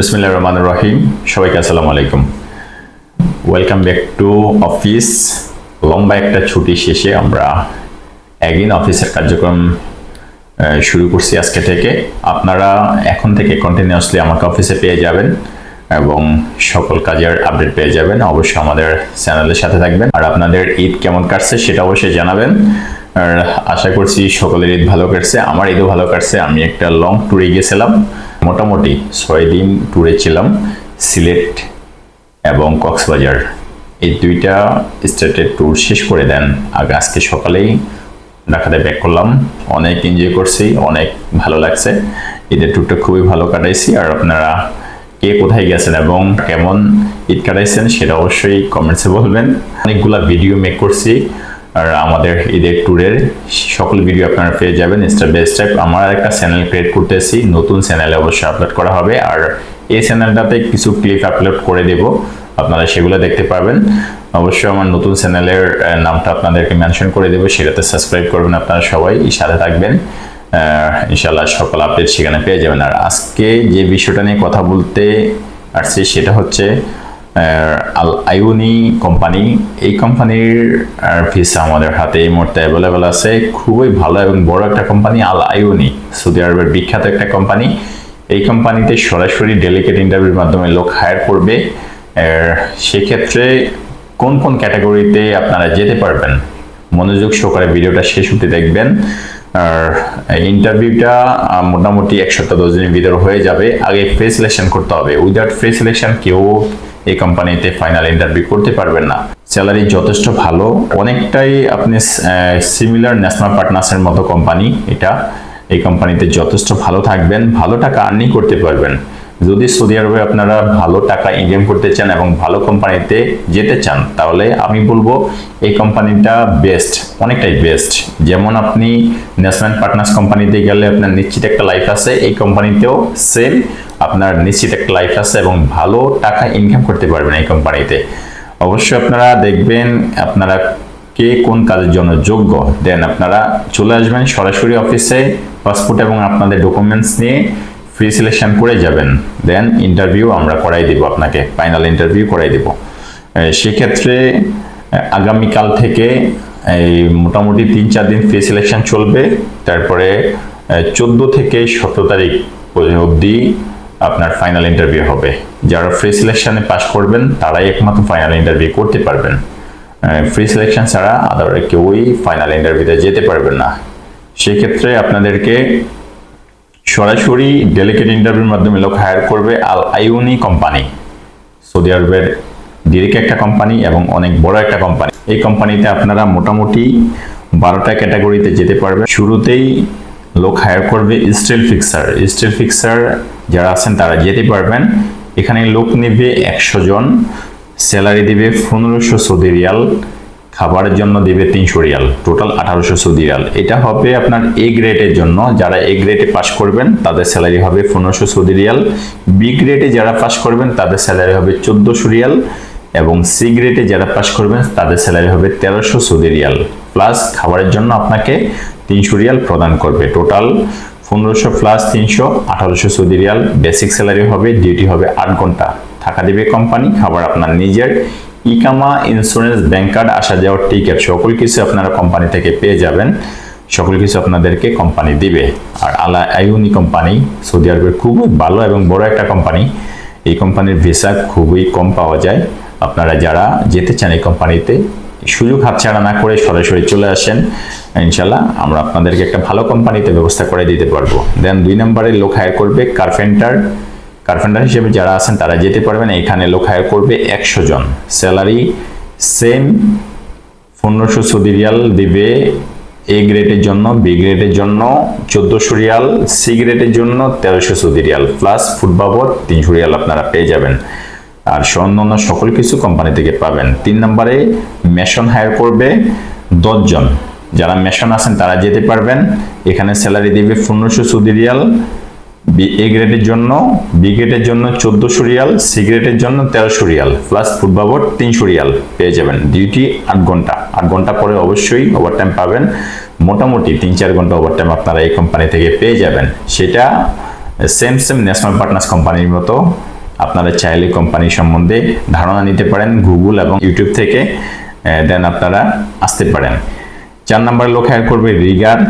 বিসমিল্লাহ রহমান রহিম। সবাইকে আসসালামু আলাইকুম। ওয়েলকাম ব্যাক টু অফিস লম্বা একটা ছুটি শেষে আমরা একদিন অফিসের কার্যক্রম শুরু করছি আজকে থেকে। আপনারা এখন থেকে কন্টিনিউয়াসলি আমাকে অফিসে পেয়ে যাবেন এবং সকল কাজের আপডেট পেয়ে যাবেন। অবশ্যই আমাদের চ্যানেলের সাথে থাকবেন। আর আপনাদের ঈদ কেমন কাটছে সেটা অবশ্যই জানাবেন। আর আশা করছি সকলের ঈদ ভালো কাটছে। আমার ঈদও ভালো কাটছে। আমি একটা লং ট্যুরে গিয়েছিলাম। মোটামুটি ছয় দিন ট্যুরে ছিলাম, সিলেট এবং কক্সবাজার। এই দুইটা স্টেটের ট্যুর শেষ করে দেন। আগে আজকে সকালেই ঢাকাতে ব্যাক করলাম। অনেক এনজয় করছি, অনেক ভালো লাগছে। ঈদের ট্যুরটা খুবই ভালো কাটাইছি। আর আপনারা কে কোথায় গেছেন এবং কেমন ঈদ কাটাইছেন সেটা অবশ্যই কমেন্টসে বলবেন। অনেকগুলা ভিডিও মেক করছি। আর আমাদের ঈদের ট্যুরের সকল ভিডিও আপনারা পেয়ে যাবেন স্টেপ বাই স্টেপ আমার একটা চ্যানেল ক্রিয়েট করতেছি, নতুন চ্যানেলে অবশ্যই আপলোড করা হবে। আর এই চ্যানেলটাতে কিছু ক্লিপ আপলোড করে দেব, আপনারা সেগুলো দেখতে পাবেন অবশ্যই আমার নতুন চ্যানেলের নামটা আপনাদেরকে মেনশন করে দেবো, সেটাতে সাবস্ক্রাইব করবেন আপনারা সবাই, সাথে থাকবেন। ইনশাল্লাহ সকল আপডেট সেখানে পেয়ে যাবেন। আর আজকে যে বিষয়টা নিয়ে কথা বলতে আসছি, সেটা হচ্ছে আল আইউনি কোম্পানি, এই কোম্পানির ভিসা আমাদের হাতে এই মুহূর্তে অ্যাভেলেবেল আছে। খুবই ভালো এবং বড় একটা কোম্পানি, আল আইউনি সৌদি আরবের বিখ্যাত একটা কোম্পানি। এই কোম্পানিতে সরাসরি ডেলিকেট ইন্টারভিউর মাধ্যমে লোক হায়ার করবে। সেক্ষেত্রে কোন কোন ক্যাটাগরিতে আপনারা যেতে পারবেন? মনোযোগ সহকারে ভিডিওটা শেষ হতে দেখবেন। আর ইন্টারভিউটা মোটামুটি এক সপ্তাহ, দশ দিনের ভিতরে হয়ে যাবে। আগে ফ্রি সিলেকশন করতে হবে। উইদাউট ফ্রি সিলেকশন কেউ এই কোম্পানিতে ফাইনাল ইন্টারভিউ করতে পারবেন না। স্যালারি যথেষ্ট ভালো, অনেকটাই আপনি সিমিলার ন্যাশনাল পার্টনার্সের মতো কোম্পানি এটা। এই কোম্পানিতে যথেষ্ট ভালো থাকবেন, ভালো টাকা আর্নিং করতে পারবেন। যদি সৌদি আরবে আপনারা ভালো টাকা ইনকাম করতে চান এবং ভালো কোম্পানিতে যেতে চান, তাহলে আমি বলব এই কোম্পানিটা বেস্ট অনেকটাই বেস্ট যেমন আপনি ন্যাশনাল পার্টনার্স কোম্পানিতে গেলে আপনার নিশ্চিত একটা লাইফ আছে, এই কোম্পানিতেও সেম আপনার নিশ্চিত একটা লাইফ আছে এবং ভালো টাকা ইনকাম করতে পারবেন এই কোম্পানিতে। অবশ্যই আপনারা দেখবেন আপনারা কে কোন কাজের জন্য যোগ্য দেন আপনারা চলে আসবেন সরাসরি অফিসে পাসপোর্ট এবং আপনাদের ডকুমেন্টস নিয়ে। ফ্রি সিলেকশন করে যাবেন। দেন ইন্টারভিউ আমরা করাই দিব আপনাকে ফাইনাল ইন্টারভিউ করাই দিব। সেক্ষেত্রে আগামীকাল থেকে এই মোটামুটি তিন চার দিন ফ্রি সিলেকশন চলবে। তারপরে চোদ্দ থেকে সতেরো তারিখ অবধি আপনার ফাইনাল ইন্টারভিউ হবে। যারা ফ্রি সিলেকশনে পাস করবেন, তারাই একমাত্র ফাইনাল ইন্টারভিউ করতে পারবেন। ফ্রি সিলেকশন ছাড়া আদার কেউই ফাইনাল ইন্টারভিউতে যেতে পারবেন না। সেক্ষেত্রে আপনাদেরকে সরাসরি ডেলিকেট ইন্টারভিউর মাধ্যমে লোক হায়ার করবে আল আইউনি কোম্পানি সৌদি আরবের ডিরেক্ট একটা কোম্পানি এবং অনেক বড় একটা কোম্পানি এই কোম্পানিতে আপনারা মোটামুটি বারোটা ক্যাটাগরিতে যেতে পারবে। শুরুতেই লোক হায়ার করবে স্টিল ফিক্সার স্টিল ফিক্সার যারা আছেন তারা যেতে পারবেন। এখানে লোক নেবে একশো জন। স্যালারি দেবে পনেরোশো সৌদি রিয়াল। খাবারের জন্য দেবে তিনশো রিয়াল টোটাল আঠারোশো সৌদি রিয়াল। এটা হবে আপনার এ গ্রেডের জন্য, যারা এ গ্রেডে পাস করবেন, তাদের স্যালারি হবে পনেরোশো সৌদি রিয়াল। বি গ্রেডে যারা পাস করবেন, তাদের স্যালারি হবে চোদ্দোশো রিয়াল। এবং সি গ্রেডে যারা পাস করবেন, তাদের স্যালারি হবে তেরোশো সৌদি রিয়াল। প্লাস খাবারের জন্য আপনাকে তিনশো রিয়াল প্রদান করবে। টোটাল পনেরোশো প্লাস তিনশো, আঠারোশো সৌদি রিয়াল। বেসিক স্যালারি হবে ডিউটি হবে আট ঘণ্টা। থাকা দিবে কোম্পানি খাবার আপনার নিজের। ইকামা ইন্স্যুরেন্স ব্যাংক কার্ড আসা যাওয়ার টিকিট সকল কিছু আপনারা কোম্পানি থেকে পেয়ে যাবেন। সকল কিছু আপনাদেরকে কোম্পানি দিবে। আর আলা আইউনি কোম্পানি সৌদি আরবের খুবই ভালো এবং বড় একটা কোম্পানি এই কোম্পানির ভিসা খুবই কম পাওয়া যায়। আপনারা যারা যেতে চান এই কোম্পানিতে সুযোগ হাতছাড়া না করে সরাসরি চলে আসেন। ইনশাল্লাহ আমরা আপনাদেরকে একটা ভালো কোম্পানিতে ব্যবস্থা করে দিতে পারব। দেন দুই নম্বরে লোক হায়ার করবে কার্পেন্টার কার্পেন্টার হিসেবে যারা আছেন, তারা যেতে পারবেন। এখানে লোক হায়ার করবে একশো জন। স্যালারি সেম পনেরোশো সৌদি রিয়াল দিবে এ গ্রেডের জন্য বি গ্রেডের জন্য চোদ্দোশো রিয়াল সি গ্রেডের জন্য তেরোশো সৌদি রিয়াল। প্লাস ফুড বাবদ তিনশো রিয়াল আপনারা পেয়ে যাবেন। আর অন্যান্য সকল কিছু কোম্পানি থেকে পাবেন। তিন নম্বরে মেশন হায়ার করবে দশজন যারা মেশন আছেন, তারা যেতে পারবেন। এখানে স্যালারি দিবে পনেরোশো সৌদি রিয়াল বি এ গ্রেডের জন্য বি গ্রেডের জন্য চোদ্দোশো রিয়াল সি গ্রেডের জন্য তেরোশো রিয়াল প্লাস ফুড বাবদ তিনশো রিয়াল পেয়ে যাবেন। ডিউটি আট ঘণ্টা। আট ঘণ্টা পরে অবশ্যই ওভারটাইম পাবেন। মোটামুটি তিন চার ঘণ্টা ওভারটাইম আপনারা এই কোম্পানি থেকে পেয়ে যাবেন। সেটা সেম সেম ন্যাশনাল পার্টনার্স কোম্পানির মতো আপনারা চাইলে কোম্পানি সম্বন্ধে ধারণা নিতে পারেন গুগল এবং ইউটিউব থেকে দেন আপনারা আসতে পারেন। চার নম্বরে লোক হায়ার করবে রিগার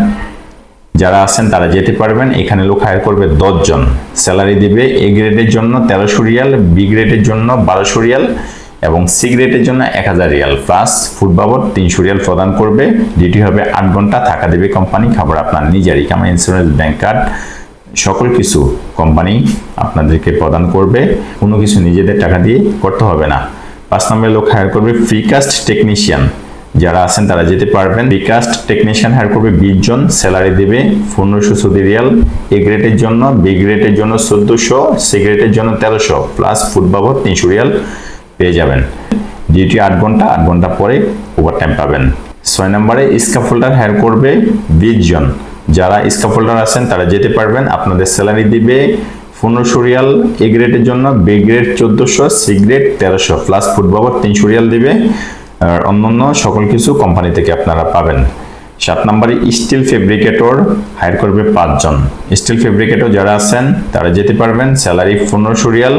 যারা আছেন তারা যেতে পারবেন। এখানে লোক হায়ার করবে জন স্যালারি দিবে এ গ্রেডের জন্য তেরোশো রিয়াল বি গ্রেডের জন্য বারোশো রিয়াল এবং সি গ্রেডের জন্য এক হাজার রিয়াল। প্লাস ফুড বাবদ তিনশো রিয়াল প্রদান করবে। ডিউটি হবে আট ঘণ্টা, থাকা দেবে কোম্পানি খাবার আপনার নিজেরই। কামা ইন্স্যুরেন্স ব্যাংক কার্ড সকল কিছু কোম্পানি আপনাদেরকে প্রদান করবে। কোনো কিছু নিজেদের টাকা দিয়ে করতে হবে না। পাঁচ নম্বরে লোক হায়ার করবে ফ্রিকাস্ট টেকনিশিয়ান যারা আছেন তারা যেতে পারবেন। ফ্রিকাস্ট টেকনিশিয়ান হায়ার করবে বিশ জন স্যালারি দেবে পনেরোশো সৌদি রিয়াল। এ গ্রেডের জন্য বি গ্রেডের জন্য চোদ্দোশো সি গ্রেডের জন্য তেরোশো। প্লাস ফুড বাবদ তিনশো রিয়াল পেয়ে যাবেন। ডিউটি আট ঘণ্টা আট ঘণ্টা পরে ওভার টাইম পাবেন। ছয় নম্বরে স্কাফোল্ডার হায়ার করবে বিশ জন। যারা স্কাফোল্ডার আছেন, তারা যেতে পারবেন। আপনাদের স্যালারি দিবে পনেরোশো রিয়াল এ গ্রেডের জন্য বি গ্রেড চোদ্দোশো সি গ্রেড তেরোশো। প্লাস ফুড বাবদ তিনশো রিয়াল দিবে। আর অন্যান্য সকল কিছু কোম্পানি থেকে আপনারা পাবেন। সাত নম্বরে স্টিল ফেব্রিকেটর হায়ার করবে পাঁচজন। স্টিল ফেব্রিকেটর যারা আছেন, তারা যেতে পারবেন স্যালারি পনেরোশো রিয়াল।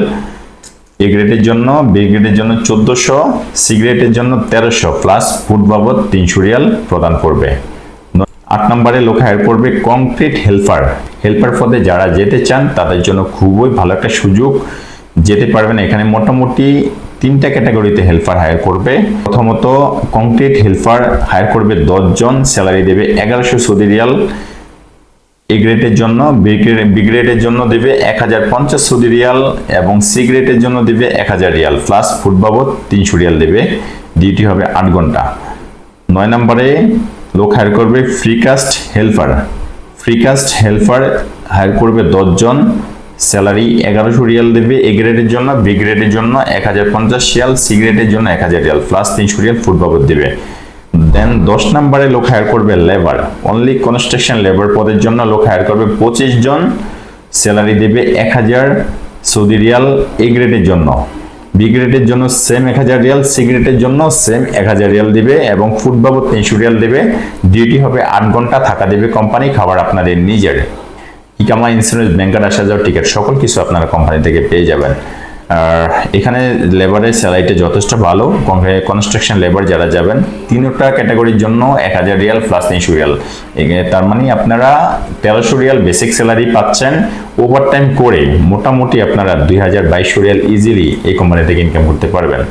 এ গ্রেডের জন্য বি গ্রেডের জন্য চোদ্দোশো সি গ্রেডের জন্য তেরোশো প্লাস ফুড বাবদ তিনশো রিয়াল প্রদান করবে। আট নম্বরে লোক হায়ার করবে কংক্রিট হেল্পার হেল্পার পদে যারা যেতে চান, তাদের জন্য খুবই ভালো একটা সুযোগ। যেতে পারবেন এখানে মোটামুটি তিনটা ক্যাটাগরিতে হেল্পার হায়ার করবে। প্রথমত কংক্রিট হেল্পার হায়ার করবে জন স্যালারি দেবে এগারোশো সৌদি রিয়াল। এ গ্রেডের জন্য বি গ্রেডের জন্য দেবে এক হাজার পঞ্চাশ সৌদি রিয়াল এবং সি গ্রেডের জন্য দেবে এক হাজার রিয়াল। প্লাস ফুড বাবদ তিনশো রিয়াল দেবে। ডিউটি হবে আট ঘণ্টা। নয় নম্বরে, লোক হায়ার করবে precast helper precast helper hire করবে জন স্যালারি এগারোশো রিয়াল দেবে এ গ্রেডের জন্য, বি গ্রেডের জন্য এক হাজার পঞ্চাশ রিয়াল, সি গ্রেডের জন্য এক হাজার রিয়াল, প্লাস তিনশো রিয়াল ফুড বাবদ দেবে। দেন দশ নম্বরে লোক হায়ার করবে লেবার অনলি কনস্ট্রাকশন লেবার পদের জন্য লোক হায়ার করবে পঁচিশ জন। স্যালারি দেবে এক হাজার সৌদি রিয়াল এ গ্রেডের জন্য। বি গ্রেডের জন্য সেম এক হাজার রিয়াল, সি গ্রেডের জন্য সেম এক হাজার রিয়াল দেবে এবং ফুড বাবদ তিনশো রিয়াল দেবে। ডিউটি হবে আট ঘণ্টা, থাকা দেবে কোম্পানি খাবার আপনাদের নিজের। ইকামা ইন্স্যুরেন্স ব্যাংকার আসা যাওয়ার টিকিট সকল কিছু আপনারা কোম্পানি থেকে পেয়ে যাবেন। আর এখানে লেবারের স্যালারিটা যথেষ্ট ভালো। কনস্ট্রাকশন লেবার যারা যাবেন, তিনটা ক্যাটাগরির জন্য এক হাজার রিয়াল প্লাস তিনশো রিয়াল। তার মানে আপনারা তেরোশো রিয়াল বেসিক স্যালারি পাচ্ছেন। ওভার টাইম করে মোটামুটি আপনারা দুই হাজার বাইশশো রিয়াল ইজিলি এই কোম্পানি থেকে ইনকাম করতে পারবেন।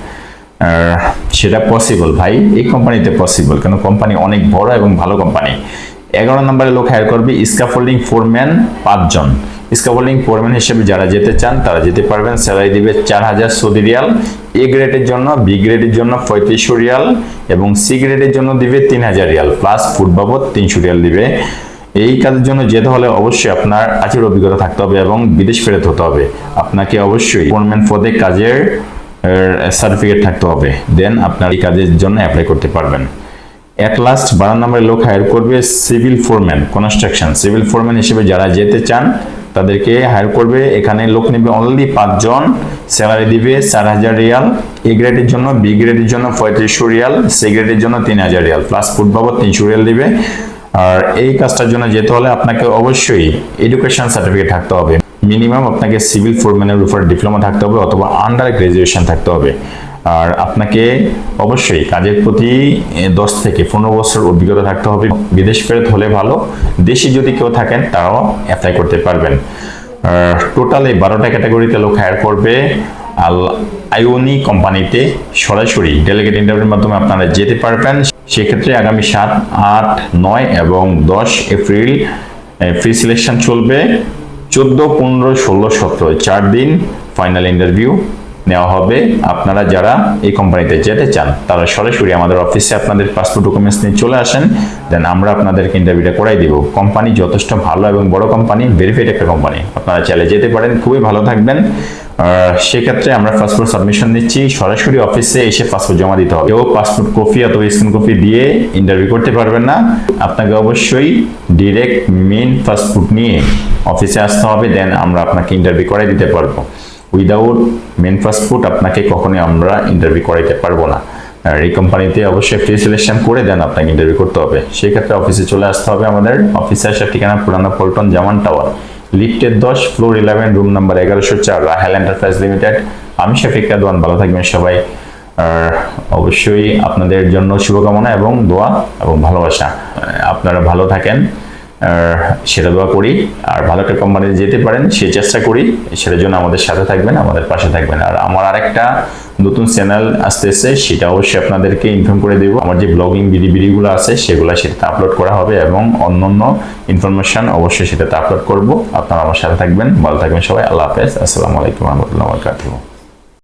সেটা পসিবল ভাই, এই কোম্পানিতে পসিবল কেন? কোম্পানি অনেক বড় এবং ভালো কোম্পানি এগারো নম্বরে লোক হায়ার করবে স্কাফোল্ডিং ফোরম্যান পাঁচজন। স্কাফোল্ডিং ফোরম্যান হিসেবে যারা যেতে চান, তারা যেতে পারবেন। স্যালারি দিবে চার হাজার সৌদি রিয়াল। এ গ্রেডের জন্য বি গ্রেডের জন্য পঁয়ত্রিশশো রিয়াল এবং সি গ্রেডের জন্য দিবে তিন হাজার রিয়াল। প্লাস ফুড বাবদ তিনশো রিয়াল দিবে। এই কাজের জন্য যেতে হলে অবশ্যই আপনার আচের অভিজ্ঞতা থাকতে হবে এবং বিদেশ ফেরত হতে হবে। আপনাকে অবশ্যই ফোরম্যান পদে কাজের সার্টিফিকেট থাকতে হবে। দেন আপনার এই কাজের জন্য অ্যাপ্লাই করতে পারবেন। অ্যাট লাস্ট বারো নম্বরের লোক হায়ার করবে civil foreman construction civil foreman হিসেবে যারা যেতে চান, তাদেরকে হায়ার করবে। এখানে লোক নেবে অনলি পাঁচজন স্যালারি দিবে চার হাজার রিয়াল। এ গ্রেডের জন্য বি গ্রেডের জন্য পঁয়ত্রিশশো রিয়াল সি গ্রেডের জন্য তিন হাজার রিয়াল। প্লাস ফুড বাবদ তিনশো রিয়াল দিবে। আর এই কাজটার জন্য যেতে হলে আপনাকে অবশ্যই এডুকেশন সার্টিফিকেট থাকতে হবে। মিনিমাম আপনাকে সিভিল ফোরম্যানের উপর ডিপ্লোমা থাকতে হবে অথবা আন্ডার গ্রাজুয়েশন থাকতে হবে। আর আপনাকে অবশ্যই কাজের প্রতি দশ থেকে পনেরো বছর অভিজ্ঞতা থাকতে হবে। বিদেশ ফেরত হলে ভালো। দেশে যদি কেউ থাকেন, তারাও অ্যাপ্লাই করতে পারবেন। টোটাল এই বারোটা ক্যাটাগরিতে লোক হায়ার করবে। আল আইওনি কোম্পানিতে সরাসরি ডেলিগেট ইন্টারভিউর মাধ্যমে আপনারা যেতে পারবেন। সেক্ষেত্রে আগামী সাত, আট, নয় এবং দশ এপ্রিল ফ্রি সিলেকশন চলবে। চোদ্দ, পনেরো, ষোলো, সতেরো, চার দিন ফাইনাল ইন্টারভিউ নেওয়া হবে। আপনারা যারা এই কোম্পানিতে যেতে চান, তারা সরাসরি আমাদের অফিসে আপনাদের পাসপোর্ট ডকুমেন্টস নিয়ে চলে আসেন। দেন আমরা আপনাদেরকে ইন্টারভিউটা করাই দিব। কোম্পানি যথেষ্ট ভালো এবং বড় কোম্পানি ভেরিফাইড একটা কোম্পানি আপনারা চাইলে যেতে পারেন, খুবই ভালো থাকবেন। সেক্ষেত্রে আমরা পাসপোর্ট সাবমিশন নিচ্ছি। সরাসরি অফিসে এসে পাসপোর্ট জমা দিতে হবে। কেউ পাসপোর্ট কপি অথবা স্ক্রিন কপি দিয়ে ইন্টারভিউ করতে পারবেন না। আপনাকে অবশ্যই ডিরেক্ট মেন পাসপোর্ট নিয়ে অফিসে আসতে হবে। দেন আমরা আপনাকে ইন্টারভিউ করাই দিতে পারব। উইদাউট মেন পাসপোর্ট আপনাকে কখনোই আমরা ইন্টারভিউ করাইতে পারব না। আর এই কোম্পানিতে অবশ্যই ফ্রি সিলেকশন করে দেন, আপনাকে ইন্টারভিউ করতে হবে। সেক্ষেত্রে অফিসে চলে আসতে হবে আমাদের। অফিসে আসার ঠিকানা পুরানো পল্টন জামান টাওয়ার লিফটের দশ ফ্লোর ইলেভেন রুম নাম্বার এগারোশো চার, রাহেল এন্টারপ্রাইজ লিমিটেড আমি শফিক রাদওয়ান, ভালো থাকবেন সবাই। আর অবশ্যই আপনাদের জন্য শুভকামনা এবং দোয়া এবং ভালোবাসা। আপনারা ভালো থাকেন। সেটা দোয়া করি। আর ভালো একটা কোম্পানিতে যেতে পারেন, সে চেষ্টা করি, সেটার জন্য আমাদের সাথে থাকবেন, আমাদের পাশে থাকবেন। আর আমার আরেকটা নতুন চ্যানেল আসতে আসতেছে, সেটা অবশ্যই আপনাদেরকে ইনফর্ম করে দেবো। আমার যে ব্লগিং ভিডিও ভিডিওগুলো আছে, সেগুলো সেটাতে আপলোড করা হবে এবং অন্য অন্য ইনফরমেশন অবশ্যই সেটাতে আপলোড করব। আপনারা আমার সাথে থাকবেন, ভালো থাকবেন সবাই, আল্লাহ হাফেজ, আসসালামু আলাইকুম রহমতুল্লাহ